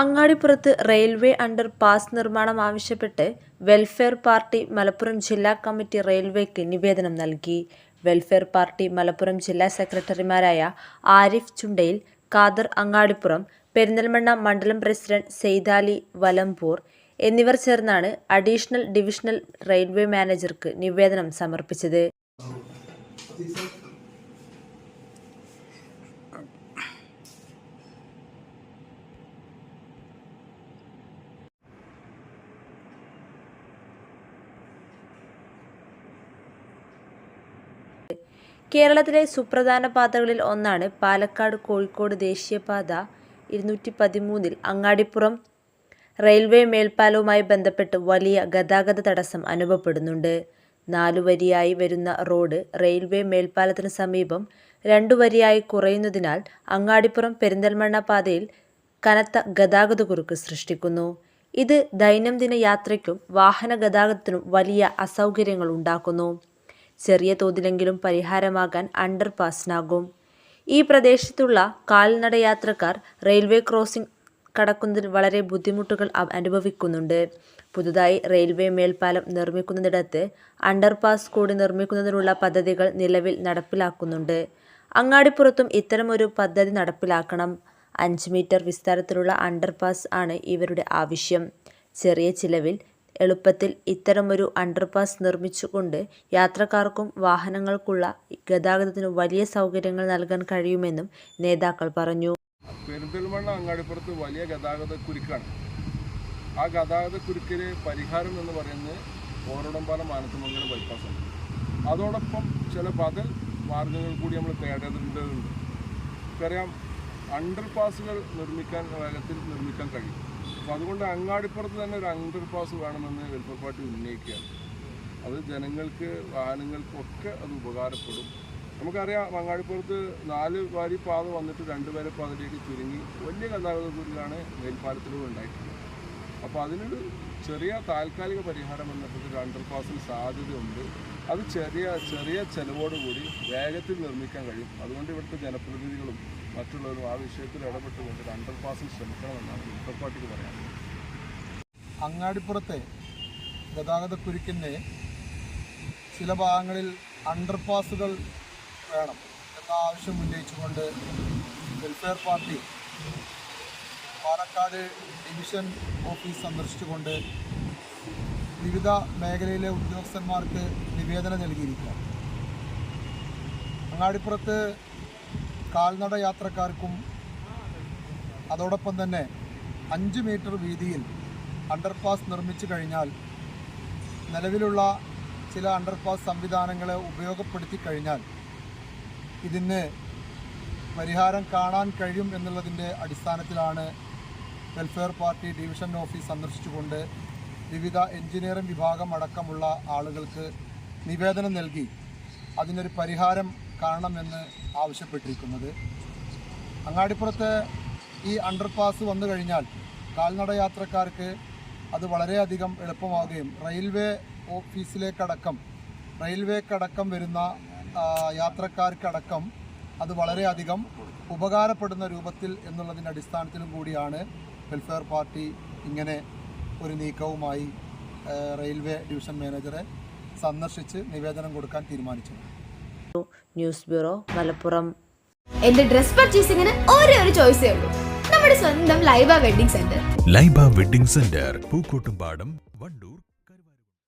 അങ്ങാടിപ്പുറത്ത് railway under pass നിർമ്മാണം ആവശ്യപ്പെട്ട് welfare party Malappuram ജില്ലാ കമ്മിറ്റി റെയിൽവേക്ക് നിവേദനം നൽകി. വെൽഫെയർ പാർട്ടി മലപ്പുറം ജില്ലാ സെക്രട്ടറിമാരായ ആരിഫ് ചുണ്ടയിൽ ഖാദർ അങ്ങാടിപ്പുറം പെരിന്തൽമണ്ണ മണ്ഡലം പ്രസിഡന്റ് സെയ്താലി വലംപൂർ എന്നിവർ ചേർന്നാണ് അഡീഷണൽ ഡിവിഷണൽ റെയിൽവേ മാനേജർക്ക് നിവേദനം സമർപ്പിച്ചത്. കേരളത്തിലെ സുപ്രധാന പാതകളിൽ ഒന്നാണ് പാലക്കാട് കോഴിക്കോട് ദേശീയപാത ഇരുന്നൂറ്റി പതിമൂന്നിൽ അങ്ങാടിപ്പുറം റെയിൽവേ മേൽപ്പാലവുമായി ബന്ധപ്പെട്ട് വലിയ ഗതാഗത തടസ്സം അനുഭവപ്പെടുന്നുണ്ട്. നാലുവരിയായി വരുന്ന റോഡ് റെയിൽവേ മേൽപ്പാലത്തിന് സമീപം രണ്ടു വരിയായി കുറയുന്നതിനാൽ അങ്ങാടിപ്പുറം പെരിന്തൽമണ്ണ പാതയിൽ കനത്ത ഗതാഗതക്കുരുക്ക് സൃഷ്ടിക്കുന്നു. ഇത് ദൈനംദിന യാത്രയ്ക്കും വാഹന ഗതാഗതത്തിനും വലിയ അസൗകര്യങ്ങൾ ഉണ്ടാക്കുന്നു. ചെറിയ തോതിലെങ്കിലും പരിഹാരമാകാൻ അണ്ടർപാസിനാകും. ഈ പ്രദേശത്തുള്ള കാൽനടയാത്രക്കാർ റെയിൽവേ ക്രോസിംഗ് കടക്കുന്നതിൽ വളരെ ബുദ്ധിമുട്ടുകൾ അനുഭവിക്കുന്നുണ്ട്. പുതുതായി റെയിൽവേ മേൽപ്പാലം നിർമ്മിക്കുന്നിടത്ത് അണ്ടർപാസ് കൂടി നിർമ്മിക്കുന്നതിനുള്ള പദ്ധതികൾ നിലവിൽ നടപ്പിലാക്കുന്നുണ്ട്. അങ്ങാടിപ്പുറത്തും ഇത്തരമൊരു പദ്ധതി നടപ്പിലാക്കണം. അഞ്ച് മീറ്റർ വിസ്താരത്തിലുള്ള അണ്ടർപാസ് ആണ് ഇവരുടെ ആവശ്യം. ചെറിയ ചിലവിൽ എളുപ്പത്തിൽ ഇത്തരമൊരു അണ്ടർപാസ് നിർമ്മിച്ചുകൊണ്ട് യാത്രക്കാർക്കും വാഹനങ്ങൾക്കുള്ള ഗതാഗതത്തിന് വലിയ സൗകര്യങ്ങൾ നൽകാൻ കഴിയുമെന്നും നേതാക്കൾ പറഞ്ഞു. പെരിന്തൽമണ്ണ അങ്ങാടിപ്പുറത്ത് വലിയ ഗതാഗത കുരുക്കാണ് ആ ഗതാഗത കുരുക്കിന് പരിഹാരം എന്ന് പറയുന്നത് ഓരോടംപാലം മാനത്തുമംഗലം ബൈപ്പാസ് ആണ് അതോടൊപ്പം ചില ബദൽ മാർഗങ്ങൾ കൂടി നമ്മൾ തേടേണ്ടതുണ്ട്. നമുക്കറിയാം അണ്ടർപാസുകൾ നിർമ്മിക്കാൻ വേഗത്തിൽ നിർമ്മിക്കാൻ കഴിയും. അപ്പോൾ അതുകൊണ്ട് അങ്ങാടിപ്പുറത്ത് തന്നെ ഒരു അണ്ടർ പാസ് വേണമെന്ന് വെൽഫെയർ പാർട്ടി ഉന്നയിക്കുകയാണ്. അത് ജനങ്ങൾക്ക് വാഹനങ്ങൾക്കൊക്കെ അത് ഉപകാരപ്പെടും. നമുക്കറിയാം അങ്ങാടിപ്പുറത്ത് നാല് വാരി പാത വന്നിട്ട് രണ്ട് പേരെ പാതയിലേക്ക് ചുരുങ്ങി വലിയ ഗതാഗത കുരുക്കാണ് മേൽപ്പാലത്തിലൂടെ ഉണ്ടായിട്ടുള്ളത്. അപ്പോൾ അതിനൊരു ചെറിയ താൽക്കാലിക പരിഹാരം എന്നുള്ളത് ഒരു അണ്ടർ പാസിന് സാധ്യതയുണ്ട്. അത് ചെറിയ ചെറിയ ചെലവോടുകൂടി വേഗത്തിൽ നിർമ്മിക്കാൻ കഴിയും. അതുകൊണ്ട് ഇവിടുത്തെ ജനപ്രതിനിധികളും മറ്റുള്ളവരും ആ വിഷയത്തിൽ ഇടപെട്ടുകൊണ്ട് അണ്ടർ പാസിൽ ശ്രമിക്കണമെന്നാണ് ഇൻഫർ പാർട്ടിക്ക് അങ്ങാടിപ്പുറത്തെ അങ്ങാടിപ്പുറത്തെ ഗതാഗതക്കുരുക്കിന്റെ ചില ഭാഗങ്ങളിൽ അണ്ടർ പാസുകൾ വേണം എന്ന ആവശ്യം ഉന്നയിച്ചുകൊണ്ട് welfare party Palakkad division office സന്ദർശിച്ചുകൊണ്ട് വിവിധ മേഖലയിലെ ഉദ്യോഗസ്ഥന്മാർക്ക് നിവേദനം നൽകിയിരിക്കുക അങ്ങാടിപ്പുറത്ത് കാൽനട യാത്രക്കാർക്കും അതോടൊപ്പം തന്നെ അഞ്ച് മീറ്റർ വീതിയിൽ അണ്ടർപാസ് നിർമ്മിച്ചു കഴിഞ്ഞാൽ നിലവിലുള്ള ചില അണ്ടർപാസ് സംവിധാനങ്ങളെ ഉപയോഗപ്പെടുത്തി കഴിഞ്ഞാൽ ഇതിന് പരിഹാരം കാണാൻ കഴിയും എന്നുള്ളതിന്റെ അടിസ്ഥാനത്തിലാണ് വെൽഫെയർ പാർട്ടി ഡിവിഷൻ ഓഫീസ് സന്ദർശിച്ചുകൊണ്ട് വിവിധ എഞ്ചിനീയറിംഗ് വിഭാഗം അടക്കമുള്ള ആളുകൾക്ക് നിവേദനം നൽകി. അതിനൊരു പരിഹാരം കാണണമെന്ന് ആവശ്യപ്പെട്ടിരിക്കുന്നത്. അങ്ങാടിപ്പുറത്ത് ഈ അണ്ടർപാസ് വന്നു കഴിഞ്ഞാൽ കാൽനട യാത്രക്കാർക്ക് അത് വളരെയധികം എളുപ്പമാവുകയും റെയിൽവേ ഓഫീസിലേക്കടക്കം റെയിൽവേക്കടക്കം വരുന്ന യാത്രക്കാർക്കടക്കം അത് വളരെയധികം ഉപകാരപ്പെടുന്ന രൂപത്തിൽ എന്നുള്ളതിന്റെ അടിസ്ഥാനത്തിലും കൂടിയാണ് വെൽഫെയർ പാർട്ടി ഇങ്ങനെ ഒരു നീക്കവുമായി റെയിൽവേ ഡിവിഷൻ മാനേജറെ സന്ദർശിച്ച് നിവേദനം കൊടുക്കാൻ തീരുമാനിച്ചു. News bureau Malappuram. എന്റെ ഡ്രസ് പർച്ചേസിംഗിന് ഒരേ ഒരു ചോയ്സേ ഉള്ളൂ. നമ്മുടെ സ്വന്തം Laiba wedding centre. Laiba wedding centre Pookkottumpadam Wandoor